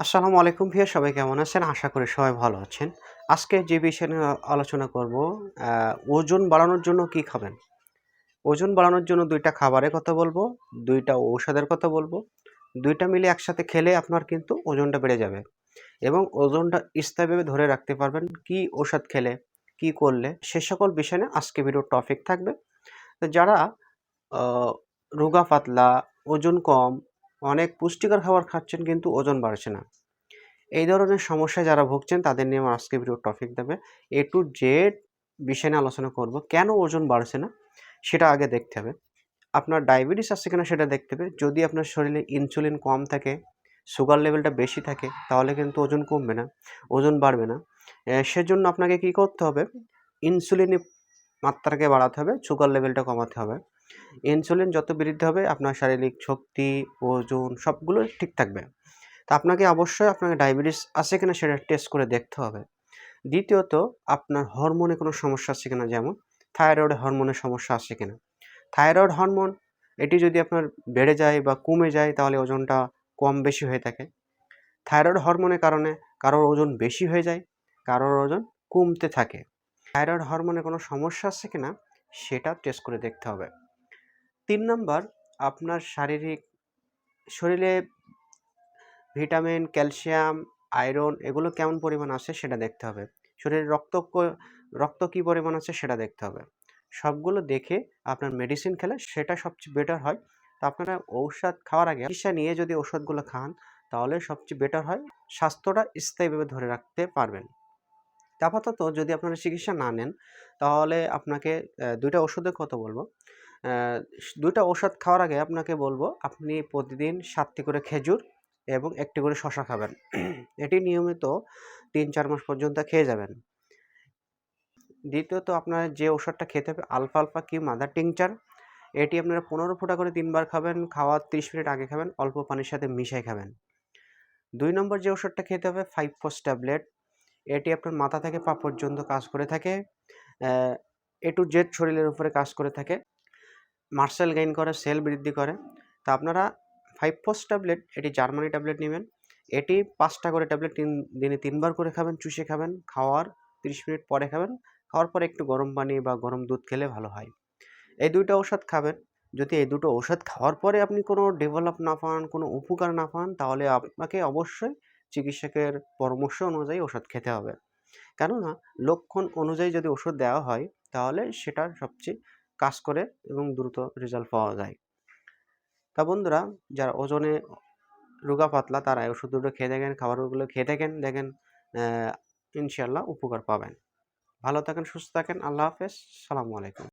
আসসালামু আলাইকুম ভিয়া, সবাই কেমন আছেন? আশা করি সবাই ভালো আছেন। আজকে যে বিষয় নিয়ে আলোচনা করব ওজন বাড়ানোর জন্য কি খাবেন? ওজন বাড়ানোর জন্য দুইটা খাবারের কথা বলব, দুইটা ঔষধের কথা বলব। দুইটা মিলে একসাথে খেলে আপনার কিন্তু ওজনটা বেড়ে যাবে এবং ওজনটা স্থায়ীভাবে ধরে রাখতে পারবেন কি ওষুধ খেলে, কি করলে, সে সকল বিষয় নিয়ে আজকে ভিডিওর টপিক থাকবে। যারা রোগা পাতলা, ওজন কম অনেক পুষ্টিকর খাবার খাচ্ছেন কিন্তু ওজন বাড়ছে না। এই ধরনের সমস্যায় যারা ভুগছেন, তাদের নিয়ে আমার আজকে ভিডিও টপিক দেবে। এ টু জেড বিষয় নিয়ে আলোচনা করব। কেন ওজন বাড়ছে না? সেটা আগে দেখতে হবে। আপনার ডায়াবেটিস আছে কিনা সেটা দেখতে হবে। যদি আপনার শরীরে ইনসুলিন কম থাকে সুগার লেভেলটা বেশি থাকে, তাহলে কিন্তু ওজন কমবে না, ওজন বাড়বে না। সেজন্য আপনাকে কি করতে হবে? ইনসুলিনের মাত্রাকে বাড়াতে হবে সুগার লেভেলটা কমাতে হবে। ইনসুলিন যত বৃদ্ধি হবে, আপনার শারীরিক শক্তি, ওজন সবগুলো ঠিক থাকবে। তা আপনাকে অবশ্যই আপনাকে ডায়াবেটিস আছে কিনা সেটা টেস্ট করে দেখতে হবে। দ্বিতীয়ত, আপনার হরমোনে কোনো সমস্যা আছে কিনা? যেমন থাইরয়েড হরমোনের সমস্যা আছে কিনা? থাইরয়েড হরমোন এটি যদি আপনার বেড়ে যায় বা কমে যায়, তাহলে ওজনটা কম বেশি হয়ে থাকে। থাইরয়েড হরমোনের কারণে কারোর ওজন বেশি হয়ে যায়, কারোর ওজন কমতে থাকে। থাইরয়েড হরমোনে কোনো সমস্যা আছে কিনা? সেটা টেস্ট করে দেখতে হবে। তিন নম্বর, আপনার শারীরিক, শরীরে ভিটামিন, ক্যালসিয়াম, আয়রন এগুলো কেমন পরিমাণ আছে সেটা দেখতে হবে। শরীরে রক্ত রক্ত কী পরিমাণ আছে সেটা দেখতে হবে। সবগুলো দেখে আপনার মেডিসিন খেলে সেটা সবচেয়ে বেটার হয়। তো আপনারা ঔষধ খাওয়ার আগে চিকিৎসা নিয়ে যদি ওষুধগুলো খান, তাহলে সবচেয়ে বেটার হয় স্বাস্থ্যটা স্থায়ীভাবে ধরে রাখতে পারবেন। আপাতত যদি আপনারা চিকিৎসা না নেন, তাহলে আপনাকে দুইটা ওষুধের কথা বলব। দুইটা ওষুধ খাওয়ার আগে আপনাকে বলব, আপনি প্রতিদিন সাতটি করে খেজুর এবং একটি করে শশা খাবেন। এটি নিয়মিত তিন চার মাস পর্যন্ত খেয়ে যাবেন। দ্বিতীয়ত, আপনার যে ওষুধটা খেতে হবে, আলফা আলফা কি মাদার টিংচার, এটি আপনারা পনেরো ফোঁটা করে তিনবার খাবেন, খাওয়ার তিরিশ মিনিট আগে খাবেন, অল্প পানির সাথে মিশাই খাবেন। দুই নম্বর যে ওষুধটা খেতে হবে ফাইভ ফোস ট্যাবলেট, এটি আপনার মাথা থেকে পা পর্যন্ত কাজ করে থাকে এ টু জেড শরীরের উপরে কাজ করে থাকে। মার্সেল গেইন করে সেল বৃদ্ধি করে। তা আপনারা ফাইভ ফোস ট্যাবলেট এটি জার্মানি ট্যাবলেট নেবেন। এটি পাঁচটা করে ট্যাবলেট তিন, দিনে তিনবার করে খাবেন, চুষে খাবেন, খাওয়ার তিরিশ মিনিট পরে খাবেন, খাওয়ার পরে একটু গরম পানি বা গরম দুধ খেলে ভালো হয়। এই দুইটা ওষুধ খাবেন। যদি এই দুটো ওষুধ খাওয়ার পরে আপনি কোনো ডেভেলপ না পান, কোনো উপকার না পান, তাহলে আপনাকে অবশ্যই চিকিৎসকের পরামর্শ অনুযায়ী ওষুধ খেতে হবে। কেননা, লক্ষণ অনুযায়ী যদি ওষুধ দেওয়া হয়, তাহলে সেটা সবচেয়ে কাজ করে এবং দ্রুত রেজাল্ট পাওয়া যায়। তা বন্ধুরা, যারা ওজনে রোগা পাতলা, তারা ওষুধ দুটো খেয়ে দেখেন, খাবারগুলো খেয়ে দেখেন দেখেন ইনশাল্লাহ উপকার পাবেন। ভালো থাকেন, সুস্থ থাকেন, আল্লাহ হাফেজ, সালামু আলাইকুম।